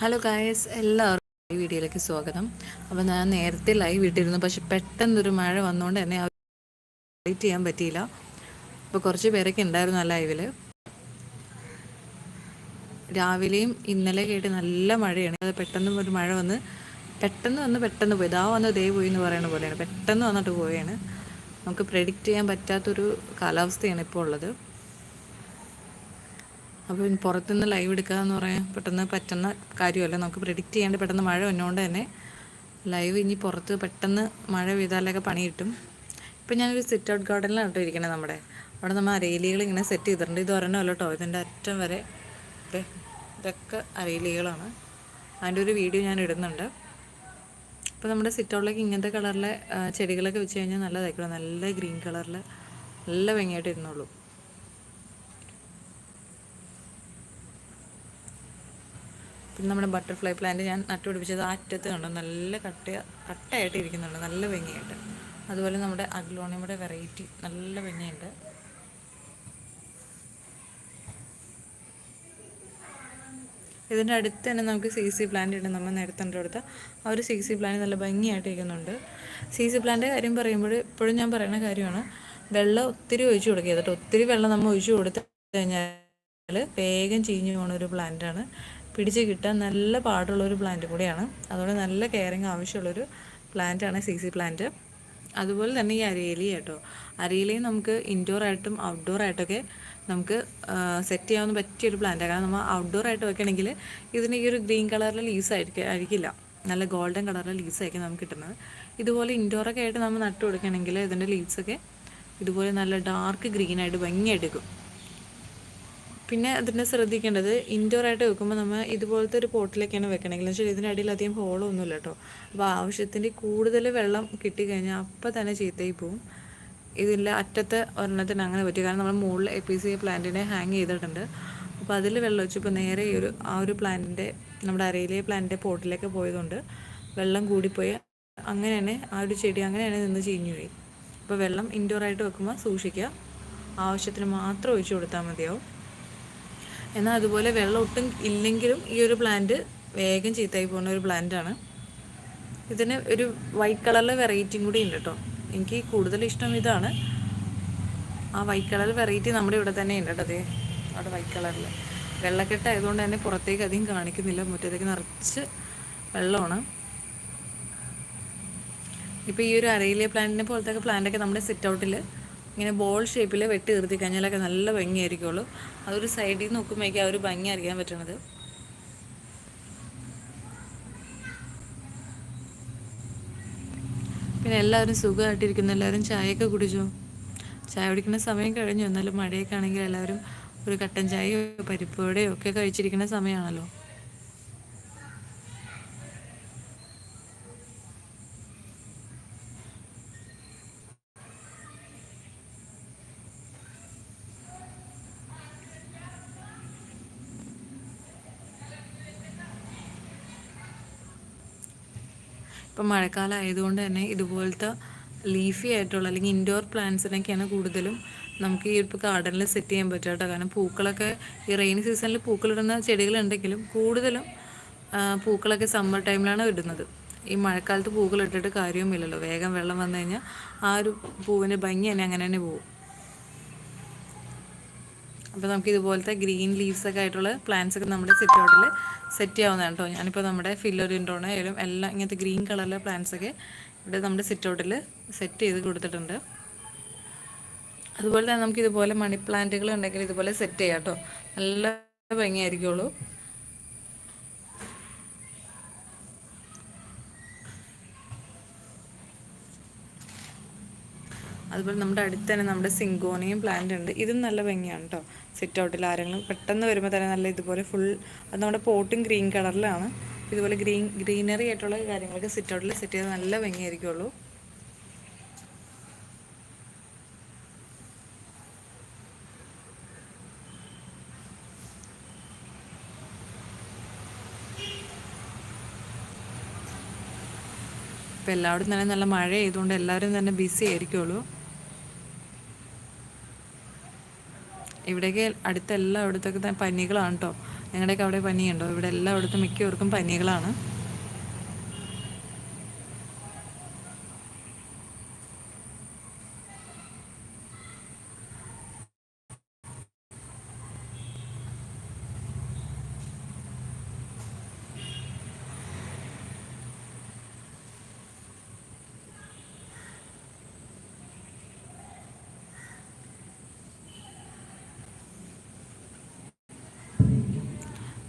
Hello guys എല്ലാവർക്കും വീഡിയോയിലേക്ക് സ്വാഗതം. അപ്പോൾ ഞാൻ നേരത്തെ ലൈവ് ഇട്ടിരുന്നു. പക്ഷെ പെട്ടെന്നൊരു മഴ വന്നുകൊണ്ട് എന്നെ വെയിറ്റ് ചെയ്യാൻ പറ്റിയില്ല. അപ്പോൾ കുറച്ച് പേരൊക്കെ ഉണ്ടായിരുന്നു ആ ലൈവിൽ രാവിലെയും ഇന്നലെ കേട്ട് നല്ല മഴയാണ്. അത് പെട്ടെന്ന് ഒരു മഴ വന്ന് പെട്ടെന്ന് വന്ന് പെട്ടെന്ന് പോയി. ദാ വന്ന് ദേ പോയി എന്ന് പറയുന്ന പോലെയാണ്. പെട്ടെന്ന് വന്നിട്ട് പോവുകയാണ്. നമുക്ക് പ്രെഡിക്റ്റ് ചെയ്യാൻ പറ്റാത്തൊരു കാലാവസ്ഥയാണ് ഇപ്പോൾ ഉള്ളത്. അപ്പോൾ പുറത്തുനിന്ന് ലൈവ് എടുക്കുക എന്ന് പറയാൻ പെട്ടെന്ന് പറ്റുന്ന കാര്യമല്ല. നമുക്ക് പ്രിഡിക്റ്റ് ചെയ്യാണ്ട് പെട്ടെന്ന് മഴ വന്നുകൊണ്ട് തന്നെ ലൈവ് ഇനി പുറത്ത് പെട്ടെന്ന് മഴ പെയ്താലൊക്കെ പണി കിട്ടും. ഇപ്പം ഞാനൊരു സിറ്റ് ഔട്ട് ഗാർഡനിലാണ് കേട്ടോ ഇരിക്കണത് നമ്മുടെ. അവിടെ നമ്മൾ അരയിലികൾ ഇങ്ങനെ സെറ്റ് ചെയ്തിട്ടുണ്ട്. ഇത് ഒരെണ്ണമല്ല കേട്ടോ. ഇതിന്റെ അറ്റം വരെ ഇതൊക്കെ അരയിലികളാണ്. അതിന്റെ ഒരു വീഡിയോ ഞാൻ ഇടുന്നുണ്ട്. അപ്പോൾ നമ്മുടെ സിറ്റ് ഔട്ടിലേക്ക് ഇങ്ങനത്തെ കളറിലെ ചെടികളൊക്കെ വെച്ച് കഴിഞ്ഞാൽ നല്ലതായിക്കോളും നല്ല ഗ്രീൻ കളറിൽ നല്ല ഭംഗിയായിട്ട് ഇരുന്നുള്ളൂ പിന്നെ നമ്മുടെ ബട്ടർഫ്ലൈ പ്ലാന്റ് ഞാൻ നട്ടുപിടിപ്പിച്ചത് അറ്റത്ത് കണ്ടു? നല്ല കട്ട കട്ടയായിട്ട് ഇരിക്കുന്നുണ്ട്. നല്ല ഭംഗിയായിട്ട് അതുപോലെ നമ്മുടെ അഗ്ലോണിയുടെ വെറൈറ്റി നല്ല ഭംഗിയുണ്ട്. ഇതിന്റെ അടുത്ത് തന്നെ നമുക്ക് സി സി പ്ലാന്റ് ഉണ്ട്. നമ്മൾ നേരത്തെ അടുത്ത് ആ ഒരു സി സി പ്ലാന്റ് നല്ല ഭംഗിയായിട്ട് ഇരിക്കുന്നുണ്ട്. സി സി പ്ലാന്റ് കാര്യം പറയുമ്പോൾ ഇപ്പോഴും ഞാൻ പറയുന്ന കാര്യമാണ്. വെള്ളം ഒത്തിരി ഒഴിച്ചു കൊടുക്കുക ഒത്തിരി വെള്ളം നമ്മൾ ഒഴിച്ചു കൊടുത്തു കഴിഞ്ഞാൽ വേഗം ചീഞ്ഞു പോകുന്ന ഒരു പ്ലാന്റാണ് പിടിച്ച് കിട്ടാൻ നല്ല പാടുള്ളൊരു പ്ലാന്റ് കൂടിയാണ്. അതുകൊണ്ട് നല്ല കെയറിങ് ആവശ്യമുള്ളൊരു പ്ലാന്റാണ് സി സി പ്ലാന്റ് അതുപോലെ തന്നെ ഈ അരയിലി കേട്ടോ. അരയിലയും നമുക്ക് ഇൻഡോർ ആയിട്ടും ഔട്ട്ഡോർ ആയിട്ടൊക്കെ നമുക്ക് സെറ്റ് ചെയ്യാവുന്ന പറ്റിയൊരു പ്ലാന്റാണ് കാരണം നമ്മൾ ഔട്ട്ഡോർ ആയിട്ട് വെക്കണമെങ്കിൽ ഇതിന് ഈ ഒരു ഗ്രീൻ കളറിലെ ലീസ് ആയിരിക്കും ആയിരിക്കില്ല. നല്ല ഗോൾഡൻ കളറിലെ ആയിരിക്കും നമുക്ക് കിട്ടുന്നത്. ഇതുപോലെ ഇൻഡോറൊക്കെ ആയിട്ട് നമ്മൾ നട്ടു കൊടുക്കുകയാണെങ്കിൽ ഇതിന്റെ ലീവ്സൊക്കെ ഇതുപോലെ നല്ല ഡാർക്ക് ഗ്രീനായിട്ട് ഭംഗിയായിട്ട് എടുക്കും. പിന്നെ അതിനെ ശ്രദ്ധിക്കേണ്ടത് ഇൻഡോർ ആയിട്ട് വെക്കുമ്പോൾ നമ്മൾ ഇതുപോലത്തെ ഒരു പോട്ടിലേക്കാണ് വെക്കണമെങ്കിൽ വെച്ചാൽ ഇതിനടിയിൽ അധികം ഹോളൊന്നുമില്ല കേട്ടോ അപ്പോൾ ആവശ്യത്തിന് കൂടുതൽ വെള്ളം കിട്ടിക്കഴിഞ്ഞാൽ അപ്പോൾ തന്നെ ചീത്തയിൽ പോവും. ഇതിന്റെ അറ്റത്തെ ഒരെണ്ണത്തിന് അങ്ങനെ പറ്റും. കാരണം നമ്മൾ മുകളിൽ എ പി സി പ്ലാന്റിനെ ഹാങ് ചെയ്തിട്ടുണ്ട്. അപ്പോൾ അതിൽ വെള്ളം വെച്ച് ഇപ്പോൾ നേരെ ഈ ഒരു ആ ഒരു പ്ലാന്റിന്റെ നമ്മുടെ അരയിലെ പ്ലാന്റിന്റെ പോട്ടിലേക്ക് പോയതുകൊണ്ട് വെള്ളം കൂടിപ്പോയി അങ്ങനെ തന്നെ ആ ഒരു ചെടി അങ്ങനെ തന്നെ നിന്ന് ചീഞ്ഞു പോയി. അപ്പോൾ വെള്ളം ഇൻഡോർ ആയിട്ട് വെക്കുമ്പോൾ സൂക്ഷിക്കുക ആവശ്യത്തിന് മാത്രം ഒഴിച്ചു കൊടുത്താൽ മതിയാവും. എന്നാൽ അതുപോലെ വെള്ളം ഒട്ടും ഇല്ലെങ്കിലും ഈ ഒരു പ്ലാന്റ് വേഗം ചീത്തയായി പോകുന്ന ഒരു പ്ലാന്റാണ് ഇതിന് ഒരു വൈറ്റ് കളറിലെ വെറൈറ്റിയും കൂടി ഉണ്ട് കേട്ടോ എനിക്ക് കൂടുതൽ ഇഷ്ടം ഇതാണ്. ആ വൈറ്റ് കളർ വെറൈറ്റി നമ്മുടെ ഇവിടെ തന്നെ ഉണ്ട് കേട്ടോ അതെ അവിടെ വൈറ്റ് കളറിൽ വെള്ളക്കെട്ട് ആയതുകൊണ്ട് തന്നെ പുറത്തേക്ക് അധികം കാണിക്കുന്നില്ല. മുറ്റത്തേക്ക് നിറച്ച് വെള്ളമാണ്. ഇപ്പോൾ ഈ ഒരു അരയിലെ പ്ലാന്റിനെ പോലത്തെ പ്ലാന്റൊക്കെ നമ്മുടെ സിറ്റ് ഔട്ടിൽ ഇങ്ങനെ ബോൾ ഷേപ്പിൽ വെട്ടി നിർത്തി കഴിഞ്ഞാലൊക്കെ നല്ല ഭംഗിയായിരിക്കുള്ളൂ. അതൊരു സൈഡിൽ നിന്ന് നോക്കുമ്പോഴേക്കും ആ ഒരു ഭംഗി അറിയാൻ പറ്റണത്. പിന്നെ എല്ലാവരും സുഖമായിട്ടിരിക്കുന്നു. എല്ലാവരും ചായയൊക്കെ കുടിച്ചു? ചായ കുടിക്കുന്ന സമയം കഴിഞ്ഞു. എന്നാലും മഴയൊക്കെ ആണെങ്കിൽ എല്ലാവരും ഒരു കട്ടൻ ചായയോ പരിപ്പോടെയോ ഒക്കെ കഴിച്ചിരിക്കുന്ന സമയമാണല്ലോ. ഇപ്പം മഴക്കാലം ആയതുകൊണ്ട് തന്നെ ഇതുപോലത്തെ ലീഫി ആയിട്ടുള്ള അല്ലെങ്കിൽ ഇൻഡോർ പ്ലാന്റ്സിനൊക്കെയാണ് കൂടുതലും നമുക്ക് ഈ ഇപ്പോൾ ഗാർഡനിൽ സെറ്റ് ചെയ്യാൻ പറ്റുക കേട്ടോ കാരണം പൂക്കളൊക്കെ ഈ റെയിനി സീസണിൽ പൂക്കളിടുന്ന ചെടികളുണ്ടെങ്കിലും കൂടുതലും പൂക്കളൊക്കെ സമ്മർ ടൈമിലാണ് ഇടുന്നത്. ഈ മഴക്കാലത്ത് പൂക്കളിട്ടിട്ട് കാര്യവും കാര്യവുമില്ലല്ലോ. വേഗം വെള്ളം വന്നു കഴിഞ്ഞാൽ ആ ഒരു പൂവിന്റെ ഭംഗി തന്നെ അങ്ങനെ തന്നെ പോകും. അപ്പോൾ നമുക്ക് ഇതുപോലത്തെ ഗ്രീൻ ലീവ്സ് ഒക്കെ ആയിട്ടുള്ള പ്ലാന്റ്സ് ഒക്കെ നമ്മുടെ സിറ്റ് ഔട്ടിൽ സെറ്റ് ചെയ്യാവുന്നതാണ് കേട്ടോ ഞാനിപ്പോൾ നമ്മുടെ ഫില്ലോറിൻഡോണ ആയാലും എല്ലാം ഇങ്ങനത്തെ ഗ്രീൻ കളറിലെ പ്ലാന്റ്സ് ഒക്കെ ഇവിടെ നമ്മുടെ സിറ്റ് ഔട്ടിൽ സെറ്റ് ചെയ്ത് കൊടുത്തിട്ടുണ്ട്. അതുപോലെ തന്നെ നമുക്ക് ഇതുപോലെ മണി പ്ലാന്റുകൾ ഉണ്ടെങ്കിൽ ഇതുപോലെ സെറ്റ് ചെയ്യാം കേട്ടോ നല്ല ഭംഗിയായിരിക്കുള്ളൂ. അതുപോലെ നമ്മുടെ അടുത്ത് തന്നെ നമ്മുടെ സിങ്കോണിയും പ്ലാന്റ് ഉണ്ട്. ഇതും നല്ല ഭംഗിയാണ് കേട്ടോ സിറ്റ് ഔട്ടിൽ ആരെങ്കിലും പെട്ടെന്ന് വരുമ്പോൾ തന്നെ നല്ല ഇതുപോലെ ഫുൾ അത് നമ്മുടെ പോട്ടും ഗ്രീൻ കളറിലാണ് ഇതുപോലെ ഗ്രീൻ ഗ്രീനറി ആയിട്ടുള്ള കാര്യങ്ങളൊക്കെ സിറ്റ് ഔട്ടിൽ സെറ്റ് ചെയ്ത് നല്ല ഭംഗിയായിരിക്കുള്ളൂ. ഇപ്പം എല്ലാവരും തന്നെ നല്ല മഴ ചെയ്തുകൊണ്ട് എല്ലാവരും തന്നെ ബിസി ആയിരിക്കുള്ളൂ. ഇവിടേക്ക് അടുത്ത എല്ലായിടത്തൊക്കെ പനികളാണ് കേട്ടോ ഞങ്ങളുടെയൊക്കെ അവിടെ പനിയുണ്ടോ. ഇവിടെ എല്ലായിടത്തും മിക്കവർക്കും പനികളാണ്.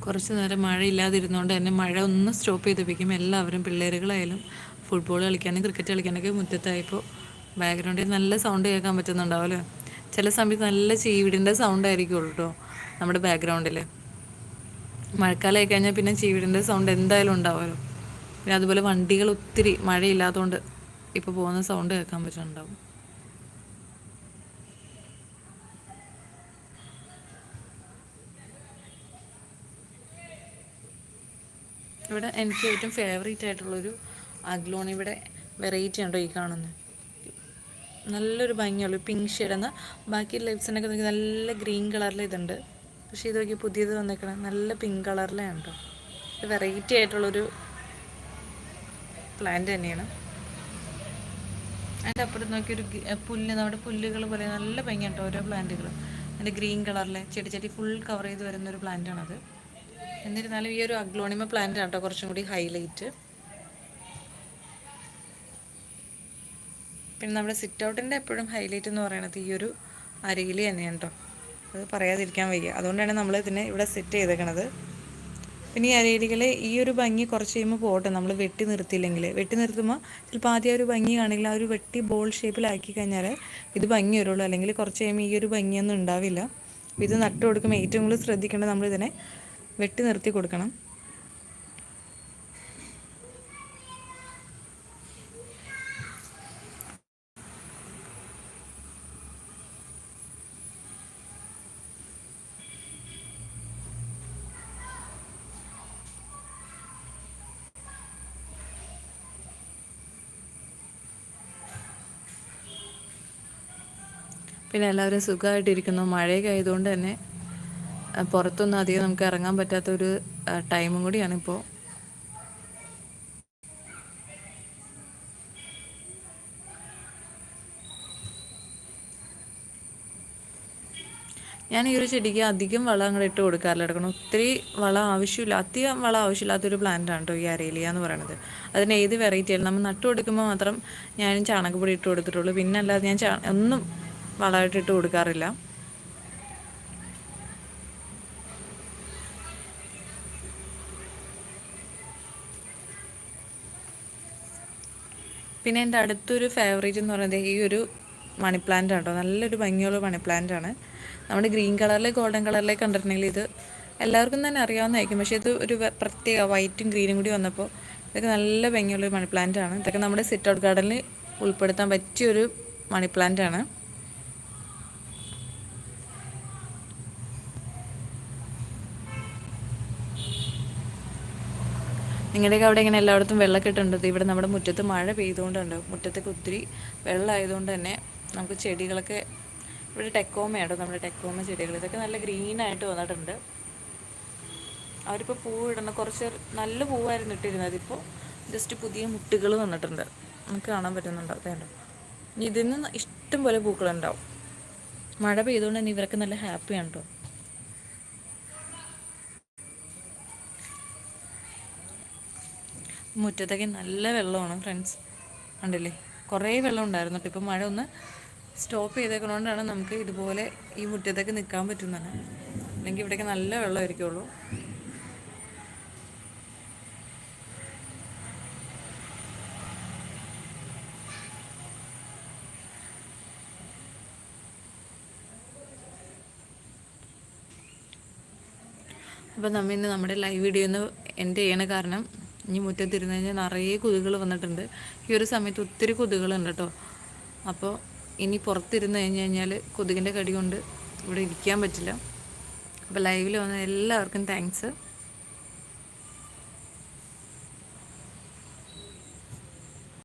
കുറച്ച് നേരം മഴയില്ലാതിരുന്നുകൊണ്ട് തന്നെ മഴ ഒന്ന് സ്റ്റോപ്പ് ചെയ്തിപ്പിക്കും എല്ലാവരും പിള്ളേരുകളായാലും ഫുട്ബോൾ കളിക്കാനും ക്രിക്കറ്റ് കളിക്കാനൊക്കെ മുറ്റത്തായപ്പോൾ ബാക്ക്ഗ്രൗണ്ടിൽ നല്ല സൗണ്ട് കേൾക്കാൻ പറ്റുന്നുണ്ടാവുമല്ലോ. ചില സമയത്ത് നല്ല ചീവിടിന്റെ സൗണ്ട് ആയിരിക്കുള്ളൂ കേട്ടോ നമ്മുടെ ബാക്ക്ഗ്രൗണ്ടിൽ മഴക്കാലമായി കഴിഞ്ഞാൽ പിന്നെ ചീവിടിന്റെ സൗണ്ട് എന്തായാലും ഉണ്ടാവുമല്ലോ. പിന്നെ അതുപോലെ വണ്ടികൾ ഒത്തിരി മഴയില്ലാത്തതുകൊണ്ട് ഇപ്പോൾ പോകുന്ന സൗണ്ട് കേൾക്കാൻ പറ്റുന്നുണ്ടാവും. ഇവിടെ എനിക്ക് ഏറ്റവും ഫേവറേറ്റ് ആയിട്ടുള്ളൊരു അഗ്ലോൺ ഇവിടെ വെറൈറ്റി ഉണ്ടോ ഈ കാണുന്നത് നല്ലൊരു ഭംഗിയുള്ള പിങ്ക് ഷെയ്ഡ് എന്നാൽ ബാക്കി ലൈഫ്സിനൊക്കെ നോക്കി നല്ല ഗ്രീൻ കളറിൽ ഇതുണ്ട്. പക്ഷേ ഇത് നോക്കി പുതിയത് വന്നേക്കണം നല്ല പിങ്ക് കളറിലേ ഉണ്ടോ വെറൈറ്റി ആയിട്ടുള്ളൊരു പ്ലാന്റ് തന്നെയാണ്. അതിന്റെ അപ്പുറത്ത് നോക്കിയൊരു പുല്ല് നമ്മുടെ പുല്ലുകൾ പോലെ നല്ല ഭംഗിയുണ്ട് ഓരോ പ്ലാന്റുകൾ അതിന്റെ ഗ്രീൻ കളറിലെ ചെടി ചെടി ഫുൾ കവർ ചെയ്ത് വരുന്നൊരു പ്ലാന്റാണത് എന്നിരുന്നാലും ഈ ഒരു അഗ്ലോണിമ പ്ലാന്റ് ആട്ടോ കുറച്ചും കൂടി ഹൈലൈറ്റ് പിന്നെ നമ്മുടെ സിറ്റ് ഔട്ടിന്റെ എപ്പോഴും ഹൈലൈറ്റ് എന്ന് പറയുന്നത് ഈ ഒരു അരയിൽ തന്നെയാണ് കേട്ടോ അത് പറയാതിരിക്കാൻ വയ്യ. അതുകൊണ്ടാണ് നമ്മൾ ഇതിനെ ഇവിടെ സെറ്റ് ചെയ്തേക്കണത്. പിന്നെ ഈ അരയിലികളെ ഈ ഒരു ഭംഗി കുറച്ച് കഴിയുമ്പോൾ പോട്ടെ. നമ്മൾ വെട്ടി നിർത്തിയില്ലെങ്കിൽ വെട്ടി നിർത്തുമ്പോൾ ചിലപ്പോൾ ആദ്യം ഒരു ഭംഗി കാണില്ല. ആ ഒരു വെട്ടി ബോൾ ഷേപ്പിലാക്കി കഴിഞ്ഞാൽ ഇത് ഭംഗി വരുള്ളൂ. അല്ലെങ്കിൽ കുറച്ച് കഴിയുമ്പോൾ ഈ ഒരു ഭംഗിയൊന്നും ഉണ്ടാവില്ല. ഇത് നട്ടു കൊടുക്കുമ്പോൾ ഏറ്റവും കൂടുതൽ ശ്രദ്ധിക്കേണ്ടത് നമ്മളിതിനെ വെട്ടി നിർത്തി കൊടുക്കണം. പിന്നെ എല്ലാവരും സുഖമായിട്ടിരിക്കുന്നു. മഴയൊക്കെ ആയതുകൊണ്ട് തന്നെ പുറത്തൊന്നും അധികം നമുക്ക് ഇറങ്ങാൻ പറ്റാത്തൊരു ടൈമും കൂടിയാണ് ഇപ്പോൾ ഞാൻ ഈ ഒരു ചെടിക്ക് അധികം വളം അങ്ങോട്ട് ഇട്ട് കൊടുക്കാറില്ല. എടുക്കണം. ഒത്തിരി വളം ആവശ്യമില്ല. അധികം വളം ആവശ്യമില്ലാത്തൊരു പ്ലാന്റ് ആണ് കേട്ടോ ഈ അരേലിയ എന്ന് പറയുന്നത് അതിന് ഏത് വെറൈറ്റി ആയാലും നമ്മൾ നട്ടു കൊടുക്കുമ്പോൾ മാത്രം ഞാൻ ചാണകപ്പൊടി ഇട്ട് കൊടുത്തിട്ടുള്ളൂ. പിന്നെ അല്ലാതെ ഞാൻ ഒന്നും വളമായിട്ട് ഇട്ട് കൊടുക്കാറില്ല. പിന്നെ എന്റെ അടുത്തൊരു ഫേവറേറ്റ് എന്ന് പറയുന്നത് ഈ ഒരു മണി പ്ലാന്റ് ആട്ടോ നല്ലൊരു ഭംഗിയുള്ള മണി പ്ലാന്റ് ആണ്. നമ്മുടെ ഗ്രീൻ കളറിലെ ഗോൾഡൻ കളറിലേക്ക് കണ്ടിട്ടുണ്ടെങ്കിൽ ഇത് എല്ലാവർക്കും തന്നെ അറിയാവുന്നതായിരിക്കും. പക്ഷേ ഇത് ഒരു പ്രത്യേക വൈറ്റും ഗ്രീനും കൂടി വന്നപ്പോൾ ഇതൊക്കെ നല്ല ഭംഗിയുള്ള ഒരു മണി പ്ലാന്റ് ആണ്. ഇതൊക്കെ നമ്മുടെ സിറ്റ് ഔട്ട് ഗാർഡനിൽ ഉൾപ്പെടുത്താൻ പറ്റിയൊരു മണി പ്ലാന്റ് ആണ്. നിങ്ങളുടെയൊക്കെ അവിടെ ഇങ്ങനെ എല്ലായിടത്തും വെള്ളമൊക്കെ ഇട്ടുണ്ട് ഇവിടെ നമ്മുടെ മുറ്റത്ത് മഴ പെയ്തുകൊണ്ടുണ്ട്. മുറ്റത്തൊക്കെ ഒത്തിരി വെള്ളമായതുകൊണ്ട് തന്നെ നമുക്ക് ചെടികളൊക്കെ ഇവിടെ ടെക്കോമയാട്ടോ. നമ്മുടെ ടെക്കോമ ചെടികൾ. ഇതൊക്കെ നല്ല ഗ്രീനായിട്ട് വന്നിട്ടുണ്ട്. അവരിപ്പോൾ പൂവിടുന്ന കുറച്ച് നല്ല പൂവായിരുന്നു ഇട്ടിരുന്നത്. ഇപ്പോൾ ജസ്റ്റ് പുതിയ മുട്ടുകൾ വന്നിട്ടുണ്ട്. നമുക്ക് കാണാൻ പറ്റുന്നുണ്ടോ? വേണ്ട ഇതിൽ നിന്ന് ഇഷ്ടം പോലെ പൂക്കളുണ്ടാവും. മഴ പെയ്തുകൊണ്ട് തന്നെ ഇവരൊക്കെ നല്ല ഹാപ്പിയാണ് കേട്ടോ. മുറ്റത്തൊക്കെ നല്ല വെള്ളമാണ് ഫ്രണ്ട്സ് ഉണ്ടല്ലേ കുറേ വെള്ളം ഉണ്ടായിരുന്നു കേട്ടോ. ഇപ്പം മഴ ഒന്ന് സ്റ്റോപ്പ് ചെയ്തേക്കണോണ്ടാണ് നമുക്ക് ഇതുപോലെ ഈ മുറ്റത്തൊക്കെ നിൽക്കാൻ പറ്റുന്നത്. അല്ലെങ്കിൽ ഇവിടെയൊക്കെ നല്ല വെള്ളമായിരിക്കുള്ളൂ. അപ്പോൾ നമ്മൾ ഇന്ന് നമ്മുടെ ലൈവ് വീഡിയോ ഒന്ന് എന്റെ ചെയ്യണ കാരണം ഇനി മുറ്റത്തിരുന്ന് കഴിഞ്ഞാൽ നിറയെ കൊതുകൾ വന്നിട്ടുണ്ട്. ഈ ഒരു സമയത്ത് ഒത്തിരി കൊതുകളുണ്ട് കേട്ടോ. അപ്പോൾ ഇനി പുറത്തിരുന്ന് കഴിഞ്ഞ് കഴിഞ്ഞാൽ കൊതുകിന്റെ കടി കൊണ്ട് ഇവിടെ ഇരിക്കാൻ പറ്റില്ല. അപ്പോൾ ലൈവിൽ വന്ന എല്ലാവർക്കും താങ്ക്സ്